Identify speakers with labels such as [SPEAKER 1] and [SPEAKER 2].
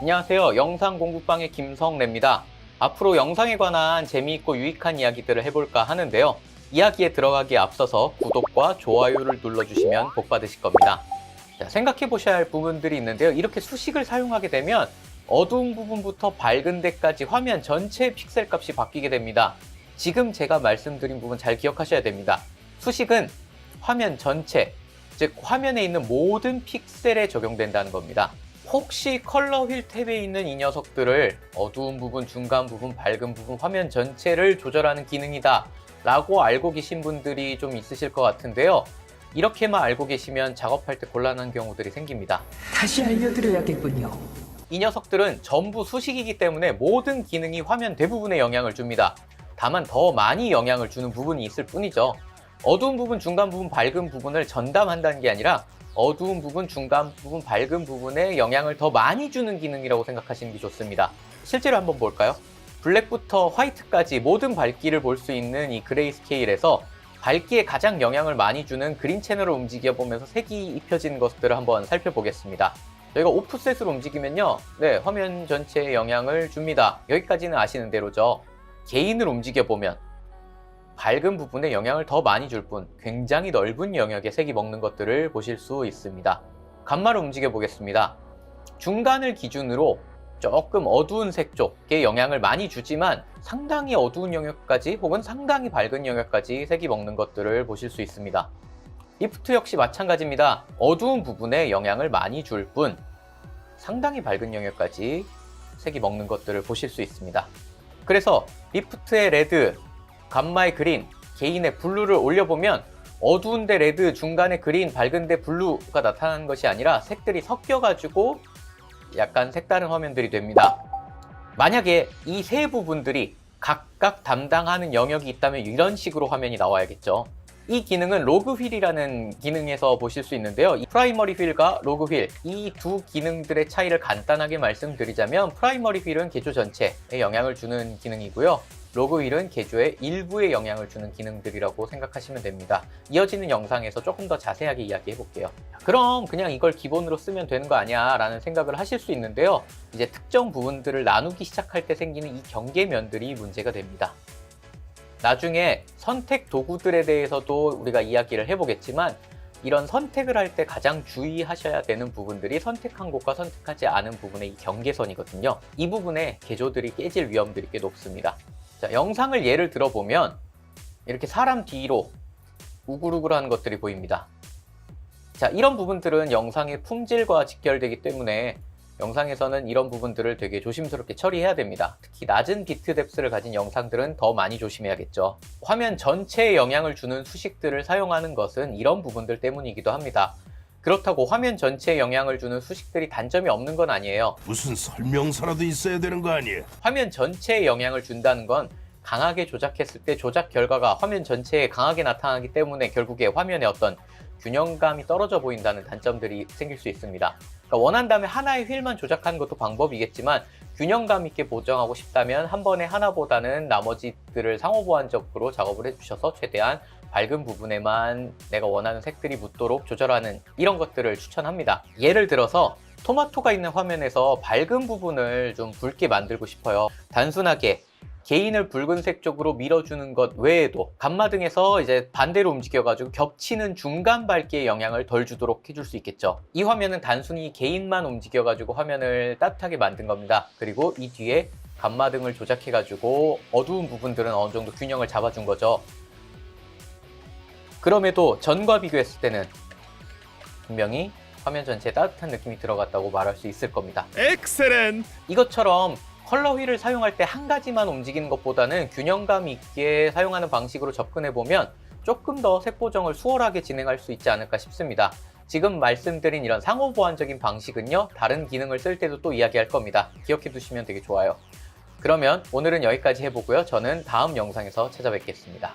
[SPEAKER 1] 안녕하세요. 영상 공부방의 김성래입니다. 앞으로 영상에 관한 재미있고 유익한 이야기들을 해볼까 하는데요. 이야기에 들어가기에 앞서서 구독과 좋아요를 눌러주시면 복 받으실 겁니다. 자, 생각해 보셔야 할 부분들이 있는데요. 이렇게 수식을 사용하게 되면 어두운 부분부터 밝은 데까지 화면 전체의 픽셀 값이 바뀌게 됩니다. 지금 제가 말씀드린 부분 잘 기억하셔야 됩니다. 수식은 화면 전체, 즉 화면에 있는 모든 픽셀에 적용된다는 겁니다. 혹시 컬러 휠 탭에 있는 이 녀석들을 어두운 부분, 중간 부분, 밝은 부분, 화면 전체를 조절하는 기능이다 라고 알고 계신 분들이 좀 있으실 것 같은데요. 이렇게만 알고 계시면 작업할 때 곤란한 경우들이 생깁니다.
[SPEAKER 2] 다시 알려드려야겠군요.
[SPEAKER 1] 이 녀석들은 전부 수식이기 때문에 모든 기능이 화면 대부분에 영향을 줍니다. 다만 더 많이 영향을 주는 부분이 있을 뿐이죠. 어두운 부분, 중간 부분, 밝은 부분을 전담한다는 게 아니라 어두운 부분, 중간 부분, 밝은 부분에 영향을 더 많이 주는 기능이라고 생각하시는 게 좋습니다. 실제로 한번 볼까요? 블랙부터 화이트까지 모든 밝기를 볼 수 있는 이 그레이 스케일에서 밝기에 가장 영향을 많이 주는 그린 채널을 움직여 보면서 색이 입혀진 것들을 한번 살펴보겠습니다. 저희가 오프셋으로 움직이면요. 네, 화면 전체에 영향을 줍니다. 여기까지는 아시는 대로죠. 개인을 움직여 보면 밝은 부분에 영향을 더 많이 줄 뿐 굉장히 넓은 영역의 색이 먹는 것들을 보실 수 있습니다. 간마를 움직여 보겠습니다. 중간을 기준으로 조금 어두운 색 쪽에 영향을 많이 주지만 상당히 어두운 영역까지 혹은 상당히 밝은 영역까지 색이 먹는 것들을 보실 수 있습니다. 리프트 역시 마찬가지입니다. 어두운 부분에 영향을 많이 줄 뿐 상당히 밝은 영역까지 색이 먹는 것들을 보실 수 있습니다. 그래서 리프트의 레드, 감마의 그린, 개인의 블루를 올려보면 어두운데 레드, 중간에 그린, 밝은데 블루가 나타나는 것이 아니라 색들이 섞여가지고 약간 색다른 화면들이 됩니다. 만약에 이 세 부분들이 각각 담당하는 영역이 있다면 이런 식으로 화면이 나와야겠죠. 이 기능은 로그 휠이라는 기능에서 보실 수 있는데요. 이 프라이머리 휠과 로그 휠, 이 두 기능들의 차이를 간단하게 말씀드리자면 프라이머리 휠은 개조 전체에 영향을 주는 기능이고요. 로그 휠은 개조의 일부에 영향을 주는 기능들이라고 생각하시면 됩니다. 이어지는 영상에서 조금 더 자세하게 이야기해 볼게요. 그럼 그냥 이걸 기본으로 쓰면 되는 거 아니야 라는 생각을 하실 수 있는데요. 이제 특정 부분들을 나누기 시작할 때 생기는 이 경계면들이 문제가 됩니다. 나중에 선택 도구들에 대해서도 우리가 이야기를 해보겠지만 이런 선택을 할 때 가장 주의하셔야 되는 부분들이 선택한 곳과 선택하지 않은 부분의 이 경계선이거든요. 이 부분에 개조들이 깨질 위험들이 꽤 높습니다. 자, 영상을 예를 들어보면 이렇게 사람 뒤로 우글우글하는 것들이 보입니다. 자, 이런 부분들은 영상의 품질과 직결되기 때문에 영상에서는 이런 부분들을 되게 조심스럽게 처리해야 됩니다. 특히 낮은 비트 뎁스를 가진 영상들은 더 많이 조심해야겠죠. 화면 전체에 영향을 주는 수식들을 사용하는 것은 이런 부분들 때문이기도 합니다. 그렇다고 화면 전체에 영향을 주는 수식들이 단점이 없는 건 아니에요.
[SPEAKER 3] 무슨 설명서라도 있어야 되는 거 아니야?
[SPEAKER 1] 화면 전체에 영향을 준다는 건 강하게 조작했을 때 조작 결과가 화면 전체에 강하게 나타나기 때문에 결국에 화면에 어떤 균형감이 떨어져 보인다는 단점들이 생길 수 있습니다. 그러니까 원한다면 하나의 휠만 조작하는 것도 방법이겠지만 균형감 있게 보정하고 싶다면 한 번에 하나보다는 나머지들을 상호보완적으로 작업을 해주셔서 최대한 밝은 부분에만 내가 원하는 색들이 묻도록 조절하는 이런 것들을 추천합니다. 예를 들어서 토마토가 있는 화면에서 밝은 부분을 좀 붉게 만들고 싶어요. 단순하게 개인을 붉은색 쪽으로 밀어주는 것 외에도 감마 등에서 이제 반대로 움직여가지고 겹치는 중간 밝기에 영향을 덜 주도록 해줄 수 있겠죠. 이 화면은 단순히 개인만 움직여가지고 화면을 따뜻하게 만든 겁니다. 그리고 이 뒤에 감마 등을 조작해가지고 어두운 부분들은 어느 정도 균형을 잡아준 거죠. 그럼에도 전과 비교했을 때는 분명히 화면 전체에 따뜻한 느낌이 들어갔다고 말할 수 있을 겁니다.
[SPEAKER 3] 엑셀렌!
[SPEAKER 1] 이것처럼 컬러 휠을 사용할 때 한 가지만 움직이는 것보다는 균형감 있게 사용하는 방식으로 접근해 보면 조금 더 색 보정을 수월하게 진행할 수 있지 않을까 싶습니다. 지금 말씀드린 이런 상호 보완적인 방식은요, 다른 기능을 쓸 때도 또 이야기할 겁니다. 기억해 두시면 되게 좋아요. 그러면 오늘은 여기까지 해보고요. 저는 다음 영상에서 찾아뵙겠습니다.